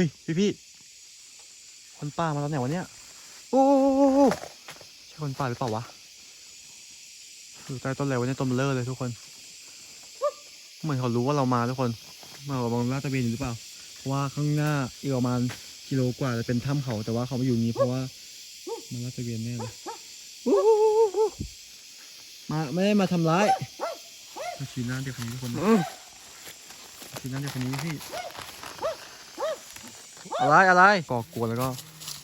ฮ้ยพี่พี่คนป่ามาตอนไหนวะเนี่ยโอ้โหใช่คนป่าหรือเปล่าวะอยู่ใต้ต้นอะไรวะเนี่ยต้นเบลอเลยทุกคน เหมือนเขารู้ว่าเรามาทุกคนมาเรามองลาดตระเวนอยู่หรือเปล่า เพราะว่าข้างหน้าอีกประมาณกิโลกว่าจะเป็นถ้ำเขาแต่ว่าเขามาอยู่นี้เพราะว่ามันลาดตระเวนแน่เลยโอ้โหมาไม่ได้มาทำร้ายมาชี้หน้าเด็กคนนี้ทุกคนชี้หน้าเด็กคนนี้พี่ อะไรอะไรก่อกวนแล้วก็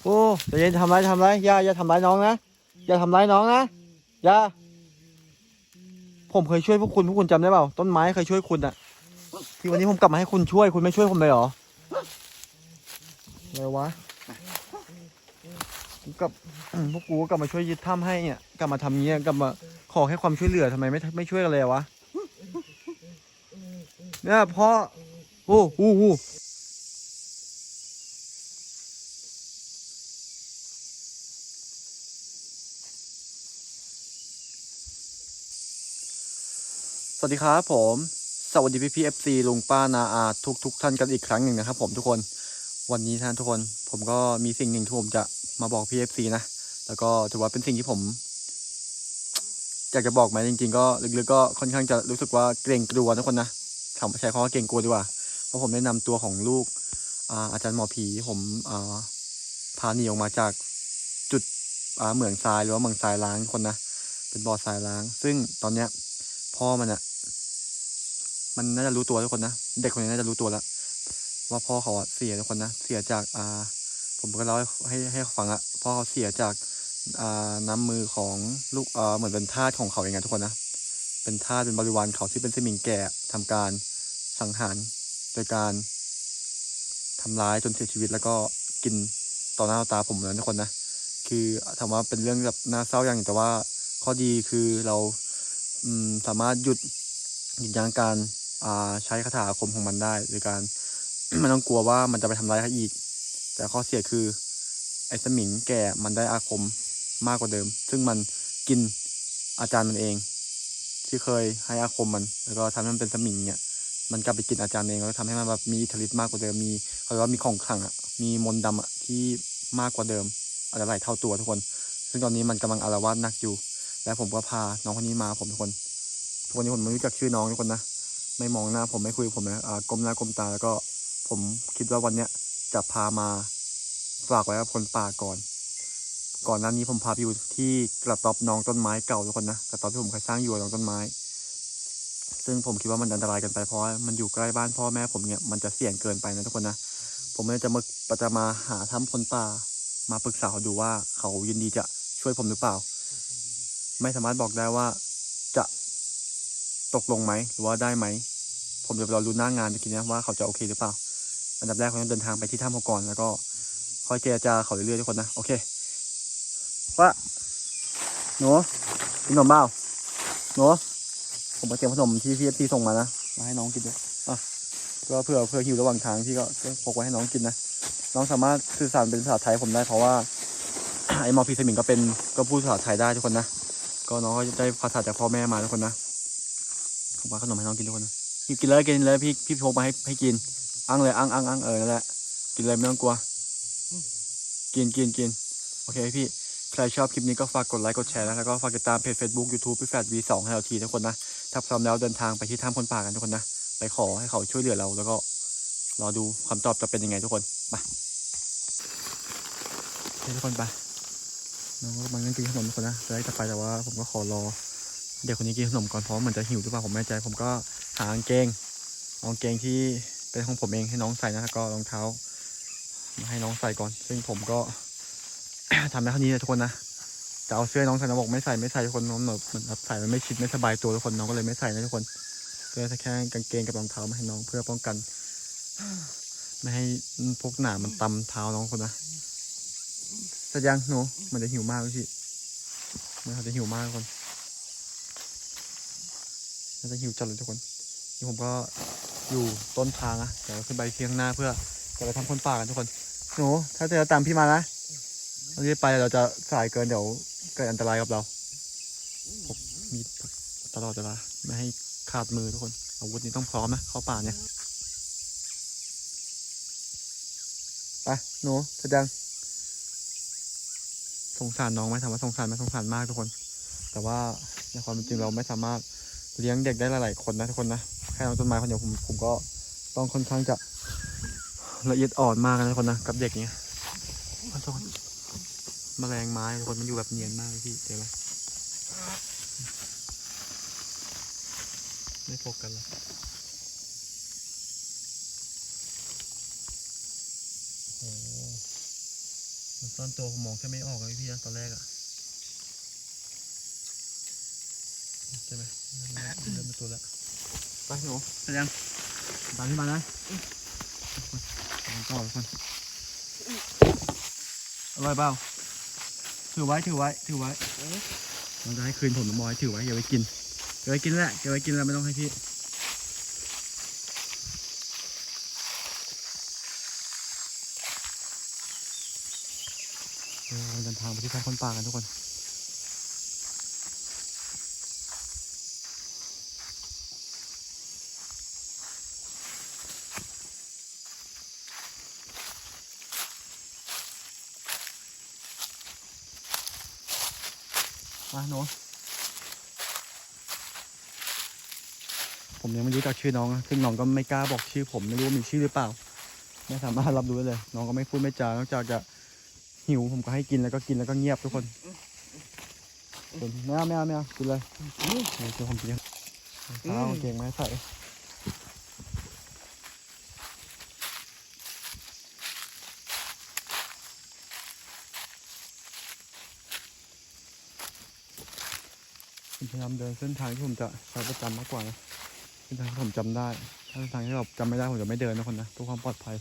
โอ้ใจเย็นทำไรทำไรอย่าอย่าทำร้ายน้องนะอย่าทำร้ายน้องนะอย่าผมเคยช่วยพวกคุณพวกคุณจำได้เปล่าต้นไม้เคยช่วยคุณอะที่วันนี้ผมกลับมาให้คุณช่วยคุณไม่ช่วยผมเลยเหรออะไรวะกลับพวกกูก็กลับมาช่วยยึดถ้ำให้เนี่ยกลับมาทำเงี้ยกลับมาขอแค่ความช่วยเหลือทำไมไม่ไม่ช่วยกันเลยวะเนี่ยพ่อโอ้โห วัสดีครับผม สวัสดีพี่พีเอฟซีลุงป้านาอาทุกทุกท่านกันอีกครั้งหนึ่งนะครับผมทุกคนวันนี้ท่านทุกคนผมก็มีสิ่งหนึ่งที่ผมจะมาบอกพีเอฟซีนะ แล้วก็ถือว่าเป็นสิ่งที่ผมอยากจะบอกไหมจริง ๆ ก็ลึกๆก็ค่อนข้างจะรู้สึกว่าเกรงกลัวทุกคนนะคำใช้คำว่าเกรงกลัวดีกว่าเพราะผมได้นำตัวของลูกอาอาจารย์หมอผีผมาพาหนีออกมาจากจุดเหมืองทรายหรือว่าเหมืองทรายล้างทุกคนนะเป็นบ่อทรายล้าง ซึ่งตอนเนี้ยพ่อมันอะ มันน่าจะรู้ตัวทุกคนนะ เด็กคนนี้น่าจะรู้ตัวแล้วว่าพ่อเขาเสียทุกคนนะ เสียจากอ่า ผมก็เล่าให้ให้ฟังอะพ่อเขาเสียจากอ่าน้ำมือของลูกอ่าเหมือนเป็นทาสของเขาเองอะทุกคนนะ เป็นทาสเป็นบริวารเขาที่เป็นสมิงแก่ทำการสังหารโดยการทำร้ายจนเสียชีวิตแล้วก็กินต่อหน้าต่อตาผมเลยทุกคนนะ คือถามว่าเป็นเรื่องแบบน่าเศร้าอย่างแต่ว่าข้อดีคือเราสามารถหยุดหยุดยั้งการ ใช้คาถาอาคมของมันได้โดยการไม่ต้องกลัวว่ามันจะไปทำร้ายเขาอีก แต่ข้อเสียคือไอ้สมิงแก่มันได้อาคมมากกว่าเดิม ซึ่งมันกินอาจารย์มันเอง ที่เคยให้อาคมมัน แล้วก็ทำให้มันเป็นสมิงเนี่ย มันกลับไปกินอาจารย์เองแล้วก็ทำให้มันแบบมีอิทธิฤทธิ์มากกว่าเดิมมีเขาเรียกว่ามีของขลังอะมีมนต์ดำอะที่มากกว่าเดิมอาจจะหลายเท่าตัวทุกคน ซึ่งตอนนี้มันกำลังอาละวาดหนักอยู่ และผมก็พาน้องคนนี้มาผมทุกคนทุกวันนี้ผมไม่รู้จักชื่อน้องทุกคนนะ ไม่มองหน้าผมไม่คุยผมนะอ่าก้มหน้าก้มตาแล้วก็ผมคิดว่าวันเนี้ยจะพามาฝากไว้กับคนป่าก่อน ก่อนหน้านี้ผมพาไปอยู่ที่กระต๊อบน้องต้นไม้เก่าทุกคนนะกระต๊อบที่ผมเคยสร้างอยู่น้องต้นไม้ ซึ่งผมคิดว่ามันอันตรายเกันไปเพราะมันอยู่ใกล้บ้านพ่อแม่ผมเนี่ยมันจะเสี่ยงเกินไปนะทุกคนนะผมเลยจะมาจะมาหาถ้ำคนป่ามาปรึกษาเขาดูว่าเขายินดีจะช่วยผมหรือเปล่า ไม่สามารถบอกได้ว่า ตกลงไหมหรือว่าได้ไหม ผมจะรอรู้หน้างานตะกี้นี้ว่าเขาจะโอเคหรือเปล่า อันดับแรกเขาต้องเดินทางไปที่ถ้ำเขาก่อนแล้วก็ค่อยเจรจาเขาเรื่อยๆทุกคนนะ โอเคว่าหนูกินขนมเปล่าหนูผมมาเตรียมขนมที่พี่พี่ส่งมานะมาให้น้องกินด้วยอะก็เผื่อเผื่อหิวระหว่างทางพี่ก็ก็พกไว้ให้น้องกินนะน้องสามารถสื่อสารเป็นภาษาไทยผมได้เพราะว่าไอ้มอพีสมิงก็เป็นก็พูดภาษาไทยได้ทุกคนนะก็น้องก็ได้ภาษาจากพ่อแม่มาทุกคนนะ ผมว่าขนมให้น้องกินทุกคนนะกินเลยกินเลยพี่พี่พกมาให้ให้กินอังเลยอังอังอังเออนั่นแหละกินเลยไม่ต้องกลัว กินกินกินโอเคพี่ใครชอบคลิปนี้ก็ฝากกดไลค์กดแชร์นะแล้วก็ฝากติดตามเพจ Facebook YouTube พี่แฟด V2 ให้เราทีทุกคนนะถ้าพร้อมแล้วเดินทางไปที่ถ้ำคนป่ากันทุกคนนะไปขอให้เขาช่วยเหลือเราแล้วก็รอดูคำตอบจะเป็นยังไงทุกคนไปทุกคนไปน้องก็มันก็กินขนมทุกคนนะจะได้กลับไปแต่ว่าผมก็ขอรอ เด็กคนนี้กินขนมก่อนเพราะเหมันจะหิวหรือเปล่าผมไม่แน่ใจผมก็หากางเกงเอากางเกงที่เป็นของผมเองให้น้องใส่นะแล้วก็รองเท้า มาให้น้องใส่ก่อน ซึ่งผมก็ทำได้เท่านี้นะทุกคนนะจะเอาเสื้อน้องใส่น้องบอกไม่ใส่ไม่ใส่ทุกคนน้องแบบเหมือนใส่มันไม่ชิดไม่สบายตัวทุกคนน้องก็เลยไม่ใส่นะทุกคนเสื้อแค่กางเกงกับรองเท้ามาให้น้องเพื่อป้องกัน ไม่ให้พวกหนามมันตำเท้าน้องคนนะเสร็จยังหนูมันจะหิวมากพี่มันจะหิวมากทุกคน มันจะหิวจัดเลยทุกคนนี่ผมก็อยู่ต้นทางนะเดี๋ยวขึ้นไปเที่ยงหน้าเพื่อจะไปทำคนป่ากันทุกคนหนูถ้าเจอตามพี่มานะเรารีบไปเราจะสายเกินเดี๋ยวเกิดอันตรายกับเราพกมีดตลอดเวลาไม่ให้ขาดมือทุกคน อาวุธนี้ต้องพร้อมนะเข้าป่าเนี่ยไปหนูเสร็จยังสงสารน้องไหมถามว่าสงสารไหมสงสารมากทุกคน แต่ว่าในความเป็นจริงเราไม่สามารถ เลี้ยงเด็กได้หลายๆคนนะทุกคนนะแค่น้องต้นไม้คนเดียวผมผมก็ต้องค่อนข้างจะละเอียดอ่อนมากนะทุกคนนะกับเด็กเนี้ยทุกคนแมลงไม้ทุกคนมันอยู่แบบเนียนมากพี่เห็นไหมไม่โฟกัสเลยโอ้มันซ่อนตัวผมมองแค่ไม่ออกเลยพี่นะตอนแรกอะใช่ไหม เริ่มเป็นตัวแล้วไปหนูเสร็จยังตามที่มานะตามต่อทุกคนอร่อยเปล่าถือไว้ถือไว้ถือไว้เราจะให้คืนผมน้ำมอยถือไว้อย่าไว้กินอย่าไว้กินแหละอย่าไว้กินแล้วไม่ต้องให้พี่เออเราเดินทางไปที่ทางคนป่ากันทุกคน มาหนูผมยังไม่รู้จักชื่อน้องนะซึ่งน้องก็ไม่กล้าบอกชื่อผมไม่รู้ว่ามีชื่อหรือเปล่า ไม่สามารถรับรู้ได้เลย น้องก็ไม่พูดไม่จานอกจากจะหิวผมก็ให้กินแล้วก็กินแล้วก็เงียบทุกคนส่วนไม่เอาไม่เอาไม่เอากินเลยเดี๋ยวเดี๋ยวผมกินเท้าเก่งไหมใส่ พยายามเดินเส้นทางที่ผมจะใช้ประจำมากกว่านะเส้นทางที่ผมจำได้ ถ้าเส้นทางที่เราจำไม่ได้ผมจะไม่เดินนะคนนะเพื่อความปลอดภัย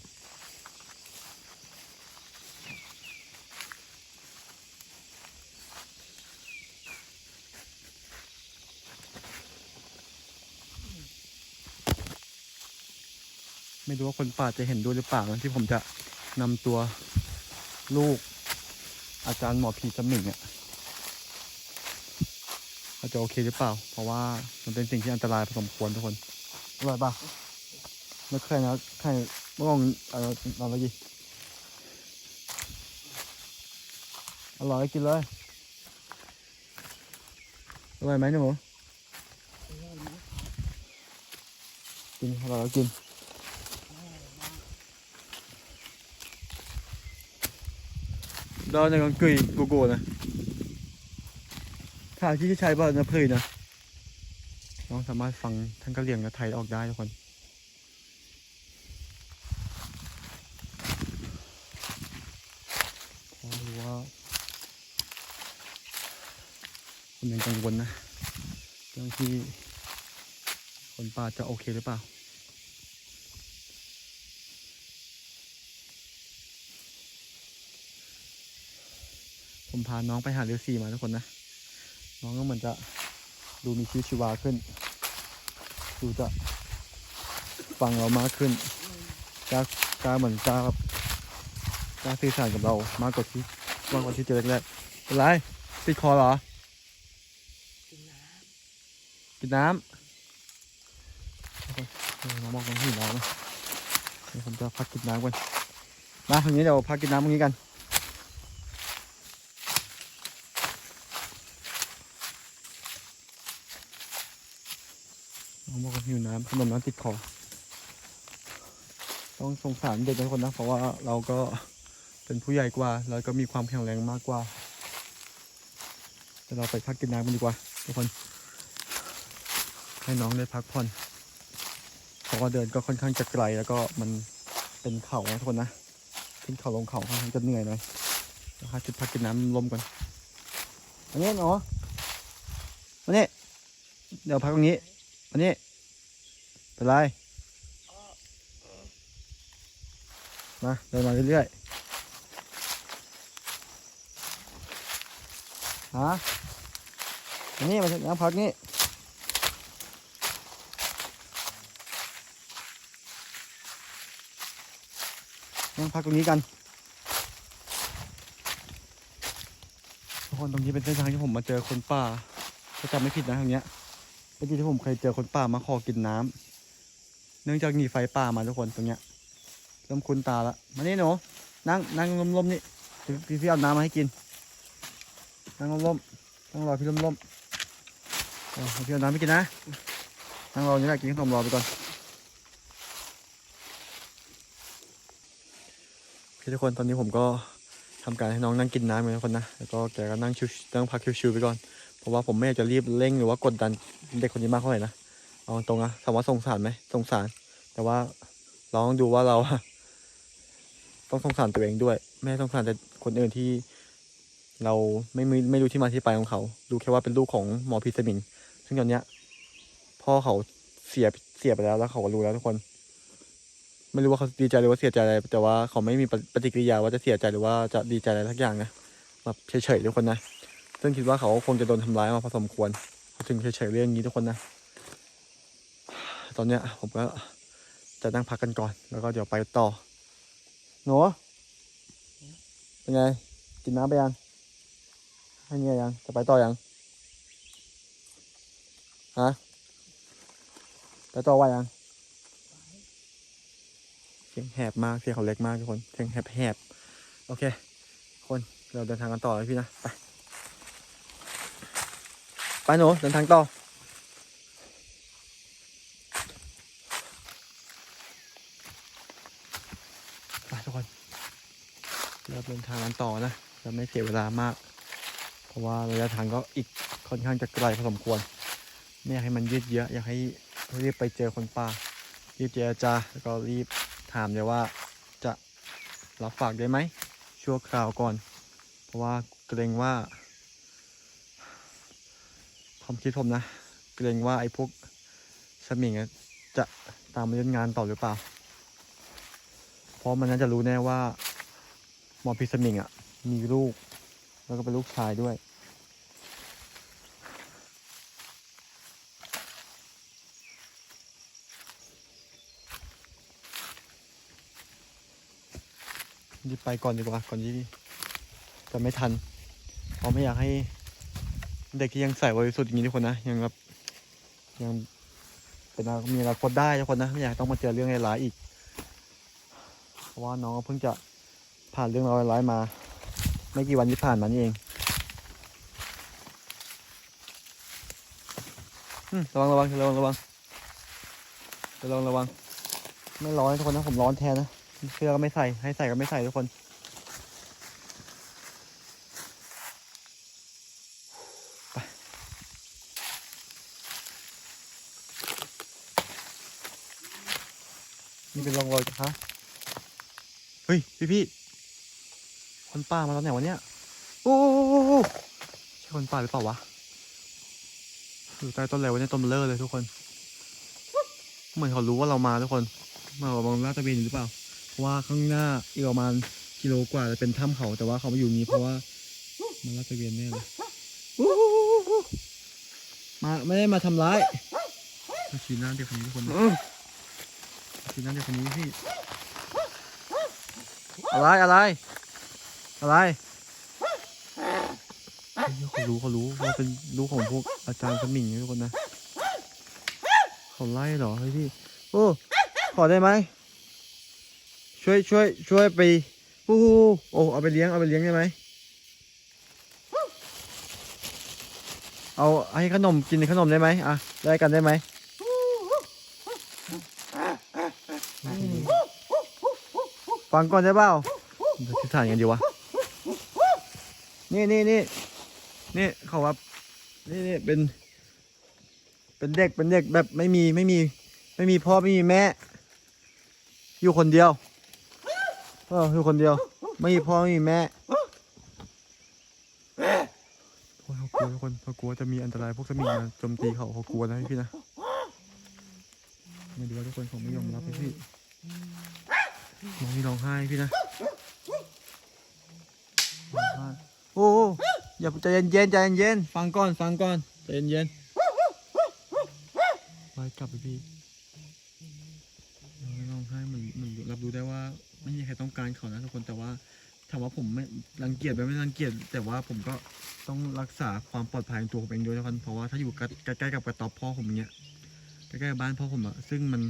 ไม่รู้ว่าคนป่าจะเห็นด้วยหรือเปล่านะที่ผมจะนำตัวลูกอาจารย์หมอผีสมิงเนี่ย จะโอเคหรือเปล่า เพราะว่ามันเป็นสิ่งที่อันตรายพอสมควรทุกคนอร่อยปะไม่เคยนะใครเมื่อก่อนเออเอาไปดิอร่อยกินเลยอร่อยไหมหนูกินอร่อยแล้วกิน đó là con cười của cô này thả chi ใช้บ้านนะเพยนะน้องสามารถฟังทั้งกะเหรี่ยงและไทยออกได้ทุกคนพราะรู้ว่าผมยังกังวลนะเรื่องที่คนป่าจะโอเคหรือเปล่าผมพาน้องไปหาเรือซีมาทุกคนนะ น้องก็เหมือนจะดูมีชีวิตชีวาขึ้น ดูจะฟังเรามากขึ้นกล้ากล้าเหมือนกล้ากล้าสื่อสารกับเรามากกว่าที่มากกว่าที่เจอแรกๆเป็นไรติดคอเหรอกินน้ำเออน้องบอกน้องหิวน้ำนะเดี๋ยวผมจะพักกินน้ำก่อนมาตรงนี้เดี๋ยวพักกินน้ำตรงนี้กัน น้องบอกว่าหิว น้ำขนมน้ำติดคอ ต้องสงสารเด็กทุกคนนะ เพราะว่าเราก็เป็นผู้ใหญ่กว่า เราก็มีความแข็งแรงมากกว่าเดี๋ยวเราไปพักกินน้ำกันดีกว่า ทุกคน ให้น้องได้พักผ่อน เพราะว่าเดินก็ค่อนข้างจะไกลแล้วก็มันเป็นเขานะทุกคนนะ ขึ้นเขาลงเขาค่อนข้างจะเหนื่อยหน่อยนะครับจุดพักกินน้ำลมก่อนอันนี้เนาะมานี่เดี๋ยวพักตรงนี้อันนี้ เป็นไรมาเดินมาเรื่อยๆฮะอันนี้มาถึงน้ำพักนี่นั่งพักตรงนี้กัน ทุกคนตรงนี้เป็นเส้นทางที่ผมมาเจอคนป่าถ้าจำไม่ผิดนะทางเนี้ยเมื่อกี้ที่ผมเคยเจอคนป่ามาขอกินน้ำ เนื่องจากหนีไฟป่ามาทุกคนตรงเนี้ยเริ่มคุ้นตาละมานี่หนูนั่งนั่งร่มๆนี่พี่พี่เอาน้ำมาให้กิน นั่งร่มๆนั่งรอพี่ร่มๆเอาให้พี่เอาน้ำให้กินนะ นั่งรอนี่แหละกินขนมรอไปก่อนโอเคทุกคนตอนนี้ผมก็ทำการให้น้องนั่งกินน้ำกันทุกคนนะ แล้วก็แกก็นั่งชิวนั่งพักชิวๆไปก่อน เพราะว่าผมไม่อยากจะรีบเร่งหรือว่ากดดันเด็กคนนี้มากเท่าไหร่นะ เอาตรงนะถามว่าสงสารไหมสงสาร แต่ว่าเราต้องดูว่าเราต้องสงสารตัวเองด้วย ไม่สงสารแต่คนอื่นที่ เราไม่ไม่ไม่รู้ที่มาที่ไปของเขารู้แค่ว่าเป็นลูกของหมอพีสมิงซึ่งตอนเนี้ย พ่อเขาเสียเสียไปแล้วแล้วเขาก็รู้แล้วทุกคน ไม่รู้ว่าเขาดีใจหรือว่าเสียใจอะไร แต่ว่าเขาไม่มีปฏิกิริยาว่าจะเสียใจหรือว่าจะดีใจอะไรทักอย่างนะแบบเฉยๆทุกคนนะ ซึ่งคิดว่าเขาคงจะโดนทำร้ายมาพอสมควร ถึงเฉยๆเรื่องนี้ทุกคนนะ ตอนเนี้ยผมก็จะนั่งพักกันก่อน แล้วก็เดี๋ยวไปต่อหนูเป็นไง กินน้ำไปยังให้เนี่ยยัง จะไปต่อยัง ฮะ ไปต่อว่ายัง เสียงแหบมาก เสียงเขาเล็กมากทุกคน เสียงแหบแหบๆโอเค คนเราเดินทางกันต่อเลยพี่นะ ไป ไปหนูเดินทางต่อ ไปทุกคน เราเดินทางกันต่อนะจะไม่เสียเวลามาก เพราะว่าระยะทางก็อีกค่อนข้างจะไกลพอสมควร ไม่อยากให้มันยืดเยอะ อยากให้รีบไปเจอคนป่า รีบเจรจาแล้วก็รีบถามเลยว่าจะรับฝากได้ไหม ชั่วคราวก่อน เพราะว่าเกรงว่า ความคิดผมนะ เกรงว่าไอ้พวกสมิงจะตามมาเล่นงานต่อหรือเปล่า เพราะมันน่าจะรู้แน่ว่า หมอพิสมิงอะ มีลูก แล้วก็เป็นลูกชายด้วย รีบไปก่อนดีกว่า ก่อนที่จะไม่ทัน เพราะไม่อยากให้เด็กที่ยังใส่บริสุทธิ์อย่างนี้ทุกคนนะ ยังแบบยังเป็นอนามีอนาคตได้ทุกคนนะ ไม่อยากต้องมาเจอเรื่องร้ายอีก เพราะว่าน้องเพิ่งจะ ผ่านเรื่องร้ายๆมา ไม่กี่วันที่ผ่านมานี่เองระวังระวังระวังระวังระวังระวัง ไม่ร้อนทุกคนนะผมร้อนแทนนะเสื้อก็ไม่ใส่ให้ใส่ก็ไม่ใส่ทุกคนไปนี่เป็นรองรอยฮะเฮ้ย พี่พี่ คนป่ามาตอนไหนวะเนี่ยโอ้โหใช่คนป่าหรือเปล่าวะอยู่ใต้ต้นอะไรวะเนี่ยต้นเลอร์เลยทุกคน เหมือนเขารู้ว่าเรามาทุกคนมาบองลาดตะเวนอยู่หรือเปล่าเพราะว่าข้างหน้าอีกประมาณกิโลกว่าจะเป็นถ้ำเขาแต่ว่าเขามาอยู่นี้เพราะว่ามันลาดตะเวนแน่เลยมาไม่ได้มาทำร้ายชี้หน้าเด็กคนนี้ทุกคนชี้หน้าเด็กคนนี้พี่อะไรอะไร อะไรเขารู้เขารู้ว่าเป็นลูกของพวกอาจารย์สมิงนะทุกคนนะเขาไล่เหรอเฮ้ยพี่โอ้ขอได้ไหมช่วยช่วยช่วยไปโอ้โหโอ้เอาไปเลี้ยงเอาไปเลี้ยงได้ไหมเอาให้ขนมกินขนมได้ไหมอะได้กันได้ไหมฟังก่อนได้เปล่าเดี๋ยวทิศทางกันดีวะ นี่นี่นี่นี่เขาว่านี่นี่เป็น เป็นเด็กเป็นเด็กแบบไม่มีไม่มี ไม่มีพ่อไม่มีแม่ อยู่คนเดียวเอออยู่คนเดียว ไม่มีพ่อไม่มีแม่โอ้ยเขากลัวทุกคนเขากลัวจะมีอันตรายพวกสมิงมาโจมตีเขาเขากลัวนะพี่นะมาดูว่าทุกคนผมไม่ยอมรับพี่น้องนี่ร้องไห้พี่นะร้องไห้ โอ้อย่าใจเย็นๆใจเย็นเย็นๆฟังก่อนฟังก่อนใจเย็นเย็นๆไปกลับไปพี่ร้องไห้เหมือนเหมือนรับรู้ได้ว่า ไม่มีใครต้องการเขานะทุกคนแต่ว่าถามว่าผมไม่รังเกียจไปไม่รังเกียจแต่ว่าผมก็ต้องรักษาความปลอดภัยของตัวผมเองด้วยทุกคนเพราะว่าถ้าอยู่ใกล้ๆกับกระต๊อบพ่อผมอย่างเงี้ยใกล้ๆบบ้านพ่อผมอะซึ่งมัน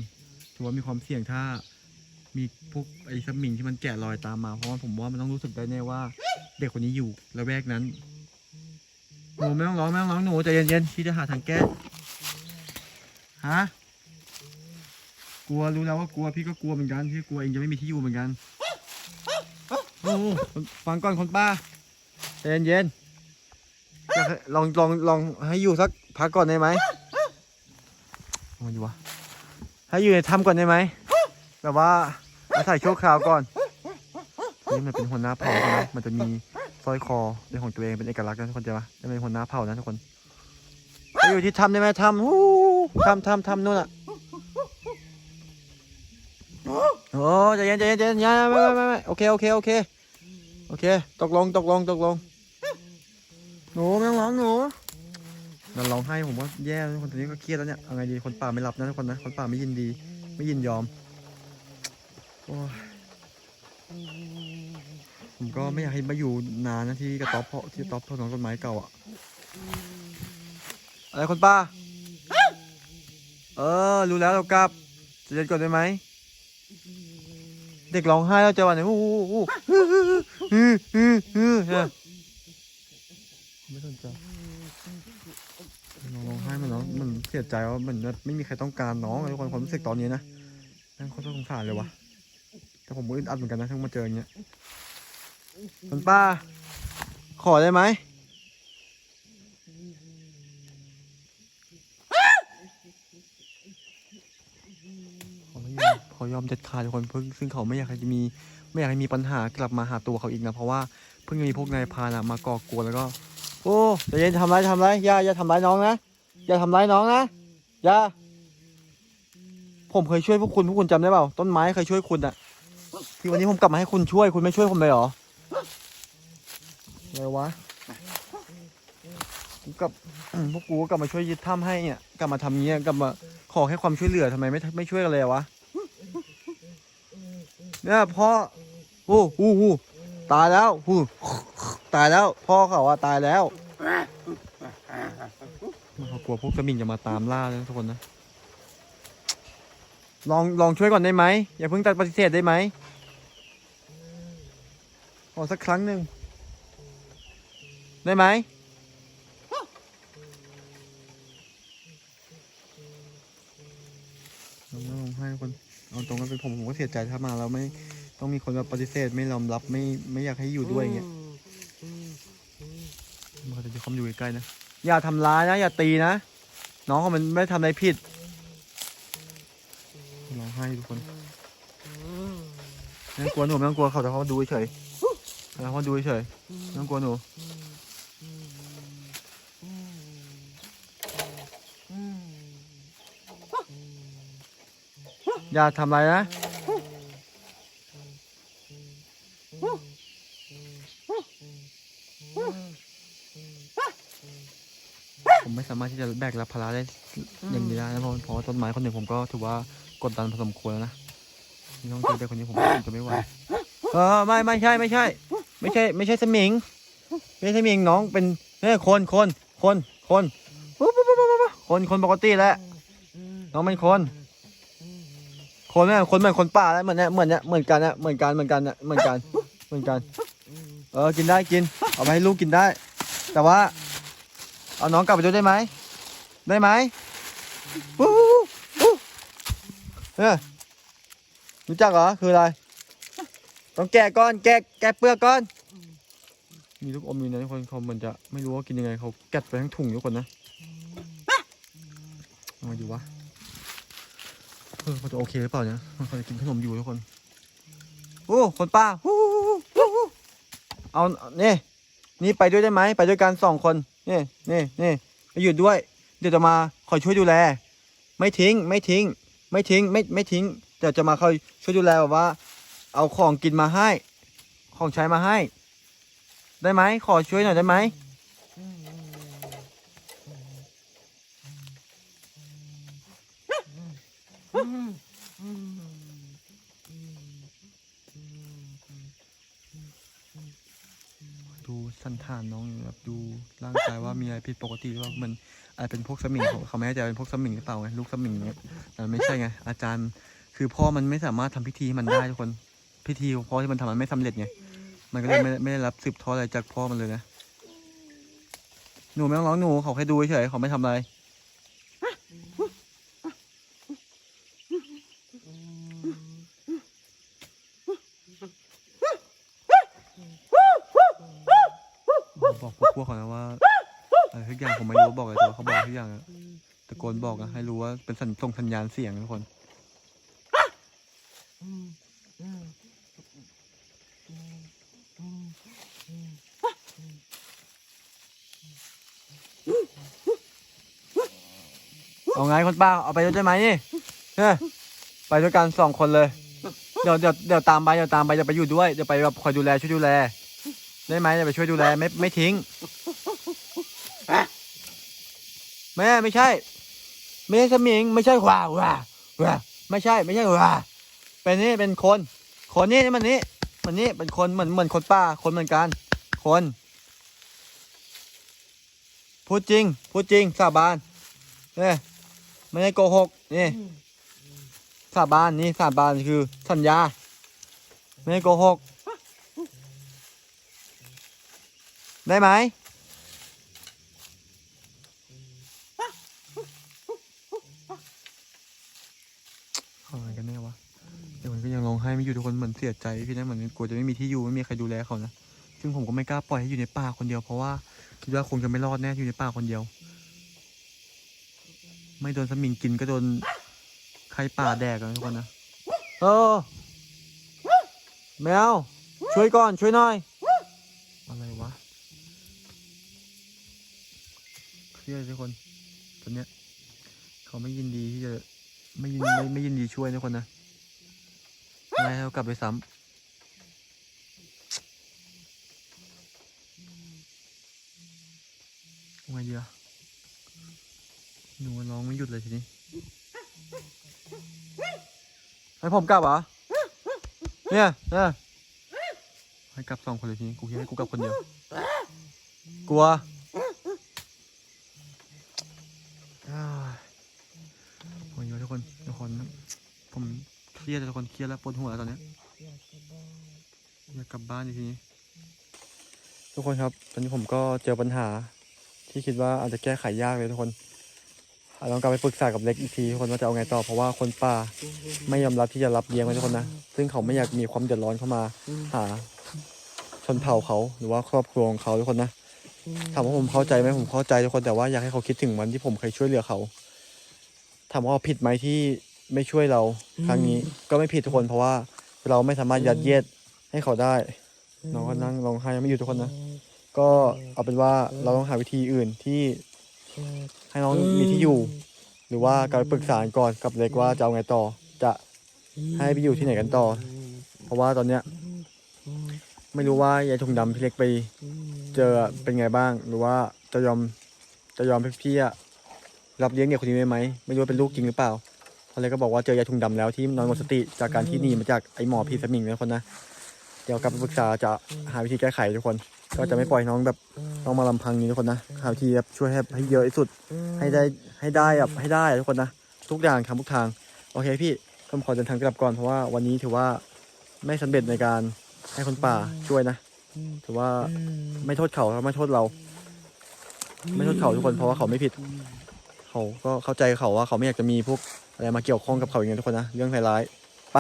ถือว่ามีความเสี่ยงถ้ามีพวกไอ้สมิงที่มันแกะรอยตามมาเพราะว่าผมว่ามันต้องรู้สึกได้แน่ว่า เด็กคนนี้อยู่ละแวกนั้นหนูไม่ต้องร้องไม่ต้องร้องหนูใจเย็นๆพี่จะหาทางแก้ฮะกลัวรู้แล้วว่ากลัวพี่ก็กลัวเหมือนกันพี่กลัวเองจะไม่มีที่อยู่เหมือนกันโอ้ฟังก่อนคนป้าใจเย็นๆลองลองลองให้อยู่สักพักก่อนได้ไหมมันอยู่วะให้อยู่ในถ้ำก่อนได้ไหมแบบว่าอาศัยชั่วคราวก่อน นี่มันเป็นหัวหน้าเผ่าใช่ไหมมันจะมีสร้อยคอเป็นของตัวเองเป็นเอกลักษณ์นะทุกคนเจ้าปะจะเป็นหัวหน้าเผ่านะทุกคนให้อยู่ที่ถ้ำได้ไหมถ้ำฮู้ถ้ำถ้ำถ้ำนู่นอะโอ้ใจเย็นใจเย็นใจเย็นไม่ไม่ไม่ไม่โอเคโอเคโอเคโอเค ตกลงตกลงตกลงหนูไม่ต้องร้องหนูนั่นร้องไห้ผมว่าแย่คนตัวนี้ก็เครียดแล้วเนี่ยเอาไงดีคนป่าไม่รับนะทุกคนนะคนป่าไม่ยินดี ไม่ยินยอมโอ้ย ผมก็ไม่อยากให้มาอยู่นานนะที่กระต๊อบเพาะที่กระต๊อบเพาะของต้นไม้เก่าอะอะไรคนป้า เออ รู้แล้วเรากลับจะเย็นก่อนได้ไหม เด็กร้องไห้แล้วเจ้าวันนี้อู้อู้อู้ฮือฮือฮือฮือฮือเนี่ยไม่สนใจน้องร้องไห้มันเนาะมันเสียใจว่ามันแบบไม่มีใครต้องการน้องอะทุกคนความรู้สึกตอนนี้นะนั่งเขาสงสารเลยวะแต่ผมก็อึดอัดเหมือนกันนะทั้งมาเจออย่างเงี้ย คุณป้า ขอได้ไหมขอยอมเด็ดขาดทุกคนเพิ่งซึ่งเขาไม่อยากให้จะมี ไม่อยากให้มีปัญหากลับมาหาตัวเขาอีกนะ เพราะว่าเพิ่งมีพวกนายพานอะมาก่อกวนแล้วก็ โอ้ใจเย็นทำไรทำไรอย่าอย่าทำร้ายน้องนะอย่าทำร้ายน้องนะอย่าผมเคยช่วยพวกคุณพวกคุณจำได้เปล่าต้นไม้เคยช่วยคุณอะที่วันนี้ผมกลับมาให้คุณช่วยคุณไม่ช่วยผมเลยเหรอ อะไรวะกูกลับพวกกูก็กลับมาช่วยยึดถ้ำให้เนี่ยกลับมาทำเงี้ยกลับมาขอแค่ความช่วยเหลือทำไมไม่ไม่ช่วยกันเลยวะเนี่ยพ่อโอ้โหตายแล้วหูตายแล้วพ่อเขาอะตายแล้วเขากลัวพวกสมิงจะมาตามล่าเลยทุกคนนะลองลองช่วยก่อนได้ไหมอย่าเพิ่งตัดปฏิเสธได้ไหมขอสักครั้งหนึ่ง ได้ไหมลองร้องไห้คนเอาตรงกันเป็นผมผมก็เสียใจถ้ามาแล้วไม่ต้องมีคนมาปฏิเสธไม่ยอมรับไม่ไม่อยากให้อยู่ด้วยอย่างเงี้ยมันก็จะคอมอยู่ใกล้ๆนะอย่าทำร้ายนะ อย่าตีนะ น้องเขามันไม่ได้ทำอะไรผิดร้องไห้ทุกคนไม่ต้องกลัวหนูไม่ต้องกลัวเขาแต่เขาดูเฉยๆแล้วเขาดูเฉยๆไม่ต้องกลัวหนู อย่าทำอะไรนะผมไม่สามารถที่จะแบกรับภาระได้อย่างนี้ได้นะเพราะเพราะต้นไม้คนหนึ่งผมก็ถือว่ากดดันพอสมควรแล้วนะที่ต้องเจอเด็กคนนี้ผมจะไม่ไหวเออไม่ไม่ใช่ไม่ใช่ ไม่ใช่ ไม่ใช่สมิงไม่ใช่สมิงน้องเป็นเนี่ยคนคนคนคนคนคนปกติแหละน้องเป็นคน คนเนี่ยคนเหมือนคนป่าแล้วเหมือนเนี่ยเหมือนเนี่ยเหมือนกันเนี่ยเหมือนกันเหมือนกันเนี่ยเหมือนกันเหมือนกัน เออกินได้กิน เอาไปให้ลูกกินได้ แต่ว่า เอาน้องกลับไปด้วยได้ไหมได้ไหมวู้วู้วู้เออรู้จักเหรอคืออะไรต้องแกะก้อนแกะแกะเปลือกก้อน มีลูกอมอยู่นะทุกคนเขาเหมือนจะไม่รู้ว่ากินยังไงเขาแกะไปทั้งถุงทุกคนนะเอามาดูวะ เออเขาจะโอเคหรือเปล่าเนี่ยเขาจะกินขนมอยู่ทุกคนโอ้คนป้าวู้วู้วู้เอาเนี่ยนี่ไปด้วยได้ไหมไปด้วยกันสองคนนี่นี่นี่ไปอยู่ด้วย เดี๋ยวจะมาคอยช่วยดูแล ไม่ทิ้งไม่ทิ้ง ไม่ทิ้งไม่ไม่ทิ้งเดี๋ยวจะมาคอยช่วยดูแลแบบว่า เอาของกินมาให้ ของใช้มาให้ ได้ไหมขอช่วยหน่อยได้ไหม ดู สันฐานน้องแบบดูร่างกายว่ามีอะไรผิดปกติหรือว่ามันอาจเป็นพวกสมิงเขาเขาไม่แน่ใจเป็นพวกสมิงหรือเปล่าไงลูกสมิงเนี่ยแต่ไม่ใช่ไงอาจารย์ คือพ่อมันไม่สามารถทำพิธีให้มันได้ทุกคนพิธีของพ่อที่มันทำมันไม่สำเร็จไงมันก็เลยไม่ไม่ได้รับสืบทอดอะไรจากพ่อมันเลยนะหนูไม่ต้องร้องหนูเขาแค่ดูเฉยเขาไม่ทำอะไร บอกพวกพวกเขานะว่า อะไรทุกอย่างผมไม่รู้บอกอะไรแต่ว่าเขาบอกทุกอย่างอะตะโกนบอกอะให้รู้ว่าเป็นสัญส่งสัญญาณเสียงทุกคน เอาไงคนป้าเอาไปด้วยได้ไหมนี่เฮ้ยไปด้วยกันสองคนเลย เดี๋ยวเดี๋ยวเดี๋ยวตามไปเดี๋ยวตามไปเดี๋ยวไปอยู่ด้วยเดี๋ยวไปแบบคอยดูแลช่วยดูแล ได้ไหมเดี๋ยวไปช่วยดูแลไม่ไม่ทิ้ง แม่ไม่ใช่ ไม่ใช่สมิง ไม่ใช่ว่าว่าว่าไม่ใช่ไม่ใช่ว่าเป็นนี่เป็นคน คนนี่นี่มันนี่มันนี่เป็นคนเหมือนเหมือนคนป้าคนเหมือนกันคนพูดจริงพูดจริงสาบานเนี่ยไม่ได้โกหกนี่สาบานนี่สาบานคือสัญญา ไม่ได้โกหก ได้ไหมอะไรกันแน่วะเดี๋ยวมันก็ยังร้องไห้ไม่อยู่ทุกคน เสียใจพี่นะเหมือนกลัวจะไม่มีที่อยู่ไม่มีใครดูแลเขานะซึ่งผมก็ไม่กล้าปล่อยให้อยู่ในป่าคนเดียวเพราะว่าคิดว่าคงจะไม่รอดแน่อยู่ในป่าคนเดียว ไม่โดนสมิงกินก็โดนใครป่าแดกกันทุกคนนะเออแมวช่วยก่อนช่วยหน่อยอะไรวะเครียดทุกคนตอนเนี้ยเขาไม่ยินดีที่จะไม่ยินไม่ไม่ยินดีช่วยทุกคนนะ นายให้เขากลับไปซ้ำทำไงดีอะหนูร้องไม่หยุดเลยทีนี้ให้ผมกลับเหรอเนี่ยเนี่ยให้กลับสองคนเลยทีนี้กูคิดให้กูกลับคนเดียว กลัวอ้าวโอ้ยทุกคนทุกคนผมเครี ยดทุกคนเครียดแล้วปวดหัวแล้วตอนนี้ยอยากกลับบ้านอีกทีนี้ ทุกคนครับ ตอนนี้ผมก็เจอปัญหา ที่คิดว่าอาจจะแก้ไขยากเลยทุกคนอาต้องกลับไปปรึกษากับเล็กอีกทีทุกคนว่าจะเอาไงต่อเพราะว่าคนป่าไม่ยอมรับที่จะรับเลี้ยงไว้ทุกคนนะซึ่งเขาไม่อยากมีความเดือดร้อนเข้ามา หาชนเผ่าเขาหรือว่าครอบครัวของเขาทุกคนนะถามว่าผมเข้าใจไหมผมเข้าใจทุกคนแต่ว่าอยากให้เขาคิดถึงวันที่ผมเคยช่วยเหลือเขาถามว่าผิดไหมที่ ไม่ช่วยเราครั้งนี้ก็ไม่ผิดทุกคนเพราะว่าเราไม่สามารถยัดเยียดให้เขาได้น้องก็นั่งร้องไห้ไม่อยู่ทุกคนนะก็เอาเป็นว่าเราต้องหาวิธีอื่นที่ให้น้องมีที่อยู่ หรือว่ากลับไปปรึกษากันก่อนกับเล็กว่าจะเอาไงต่อ จะให้ไปอยู่ที่ไหนกันต่อ เพราะว่าตอนเนี้ยไม่รู้ว่ายายถุงดำพี่เล็กไป เจอเป็นไงบ้าง หรือว่าจะยอมจะยอมให้พี่อะรับเลี้ยงเด็กคนนี้ได้ไหมไม่รู้ว่าเป็นลูกจริงหรือเปล่า เพราเลยก็บอกว่าเจอยาถุงดำแล้วที่นอนหมดสติจากการที่หนีมาจากไอหมอพีสมิงนะคนนะเดี๋ยวกลับไปปรึกษาจะหาวิธีแก้ไขทุกคน ก็จะไม่ปล่อยน้องแบบต้องมาลำพังนี้ทุกคนนะหาวิธีแบบช่วยให้ให้เยอะที่สุด ให้ได้ให้ได้แบบให้ได้ทุกคนนะทุกอย่างทำทุกทางโอเคพี่ผมขอเดินทางกลับก่อนเพราะว่าวันนี้ถือว่าไม่สำเร็จในการให้คนป่าช่วยนะถือว่าไม่โทษเขาไม่โทษเรา ไม่โทษเขาทุกคนเพราะว่าเขาไม่ผิด เขาก็เข้าใจเขาว่าเขาไม่อยากจะมีพวก อะไรมาเกี่ยวข้องกับเขาอย่างเงี้ยทุกคนนะ เรื่องร้ายๆไป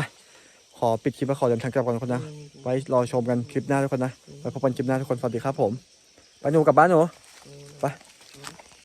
ขอปิดคลิปแล้วขอเดินทางกลับก่อนทุกคนนะ ไว้รอชมกันคลิปหน้าทุกคนนะ ไว้พบกันคลิปหน้าทุกคน สวัสดีครับผม ไปหนูกลับบ้านหนู